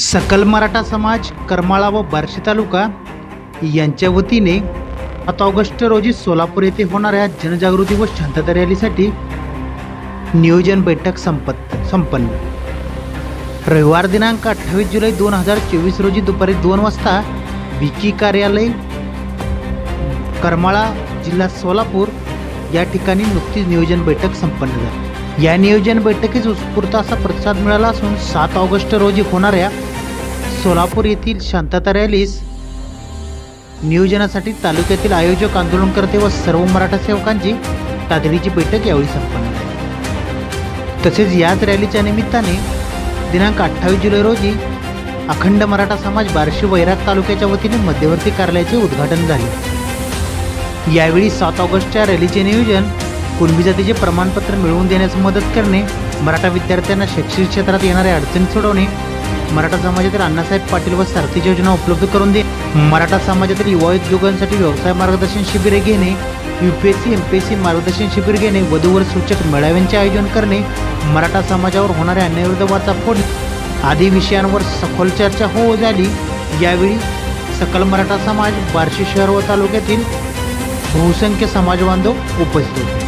सकल मराठा समाज करमाळा व बार्शी तालुका यांच्या वतीने सात ऑगस्ट रोजी सोलापूर येथे होणाऱ्या जनजागृती व शांतता रॅलीसाठी नियोजन बैठक संपत संपन्न. रविवार दिनांक अठ्ठावीस जुलै दोन हजार चोवीस रोजी दुपारी दोन वाजता विकी कार्यालय करमाळा जिल्हा सोलापूर या ठिकाणी नुकतीच नियोजन बैठक संपन्न झाली. या नियोजन बैठकीस उत्स्फूर्त असा प्रतिसाद मिळाला असून सात ऑगस्ट रोजी होणाऱ्या सोलापूर येथील शांतता रॅलीस नियोजनासाठी तालुक्यातील आयोजक आंदोलनकर्ते व सर्व मराठा सेवकांची तातडीची बैठक यावेळी संपन्न झाली. तसेच याच रॅलीच्या निमित्ताने दिनांक अठ्ठावीस जुलै रोजी अखंड मराठा समाज बार्शी वैराग तालुक्याच्या वतीने मध्यवर्ती कार्यालयाचे उद्घाटन झाले. यावेळी सात ऑगस्टच्या रॅलीचे नियोजन कुणबी जातीचे प्रमाणपत्र मिळवून देण्यास मदत करणे मराठा विद्यार्थ्यांना शैक्षणिक क्षेत्रात येणाऱ्या अडचणी सोडवणे मराठा समाजातील अण्णासाहेब पाटील व सारथी योजना उपलब्ध करून दे मराठा समाजातील युवा उद्योगांसाठी व्यवसाय मार्गदर्शन शिबिरे घेणे U P S C M P S C मार्गदर्शन शिबिर घेणे वधूवर सूचक मेळाव्यांचे आयोजन करणे मराठा समाजावर होणाऱ्या अन्यायविरुद्ध वाचा फोडणे आदी विषयांवर सखोल चर्चा हो झाली. यावेळी सकल मराठा समाज बार्शी शहर व तालुक्यातील बहुसंख्य समाजबांधव उपस्थित होते.